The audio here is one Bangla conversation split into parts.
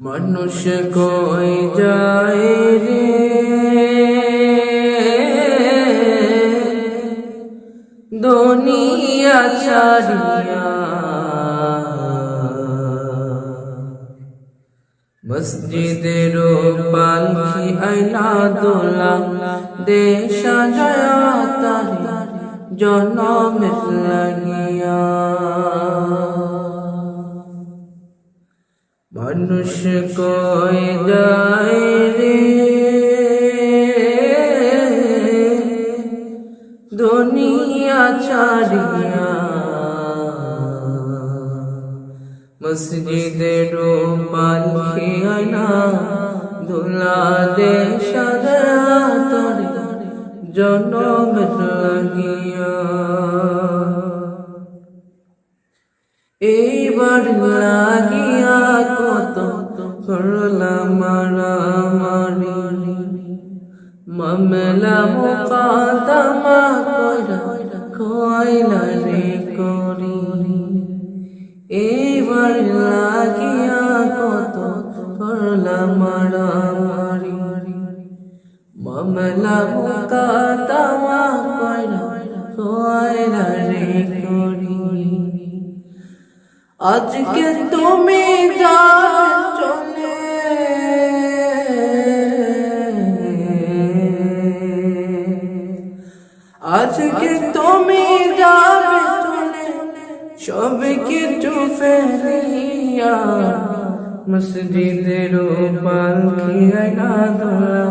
মানুষ কই যায় রে? দুনিয়া ছাড়িয়া। মসজিদের পালকি আইনা দোলা দেশ জয়া তারি জনম লাগিয়া। মানুষ কই যায় রে? দুনিয়া ছাড়িয়া মসজিদের পালকি আনা দুলা দে সাদা জনম লাগিয়া। এইবার কত করলাম মারামারি মামলা মুকাদমা কইরা কইলা রে করি। এইবার লাগিয়া কত করলাম মারামারি মামলা মুকাদমা কইরা কইলা রে করি। আজকে তুমি যাবে চলে আজকে তুমি যাবে চলে সব কিছু ফেরিয়া মসজিদের পালকি আইনা দোলা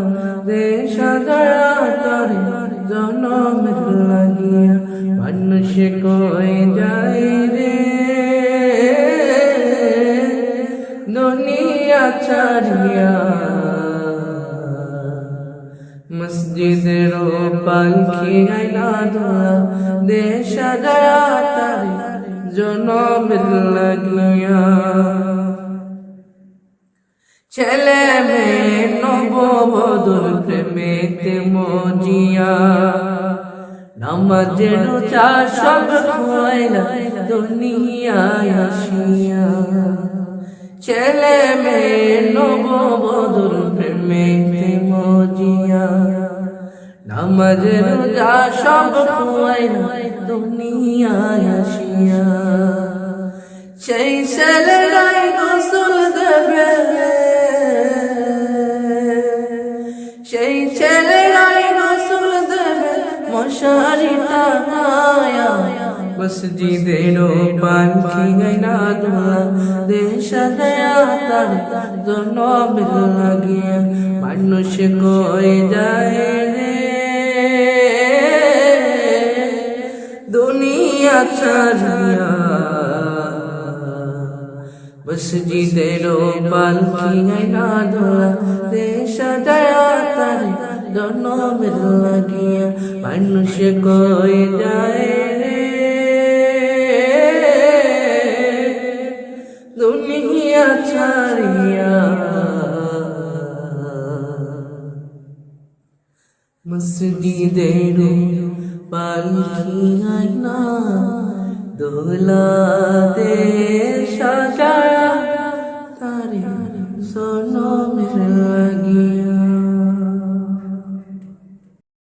দেশ দয়া তরে জনম লাগিয়া মানুষ কই যায় ছাড়িয়া মসজিদের পালকি আইনা দেশ দয়া তরে জনম লাগিয়া ছেলে মেয়ে নববধুর প্রেমেতে মজিয়া নামাজ রোজা সব খোয়াইলা দুনিয়ায় আসিয়া ছেলে মেয়ে, নববধুর প্রেমেতে মজিয়া। নামাজ, রোজা সব খোয়াইলা দুনিয়ায় আসিয়া। সেই ছেলেরাই গোসল দেবে। সেই ছেলেরাই গোসল দেবে মশারি টাঙায়া মসজিদের পালকি গাইনা দোলা দেশ দয়া তার জনম লাগিয়া মানুষ কই যায় রে দুনিয়া ছাড়িয়া মসজিদের পালকি গাইনা দোলা দেশ দয়া তার জনম লাগিয়া মানুষ কই যায় দুনিয়া ছাড়িয়া। মসজিদের পালকি আইনা দোলা দে সাজায়া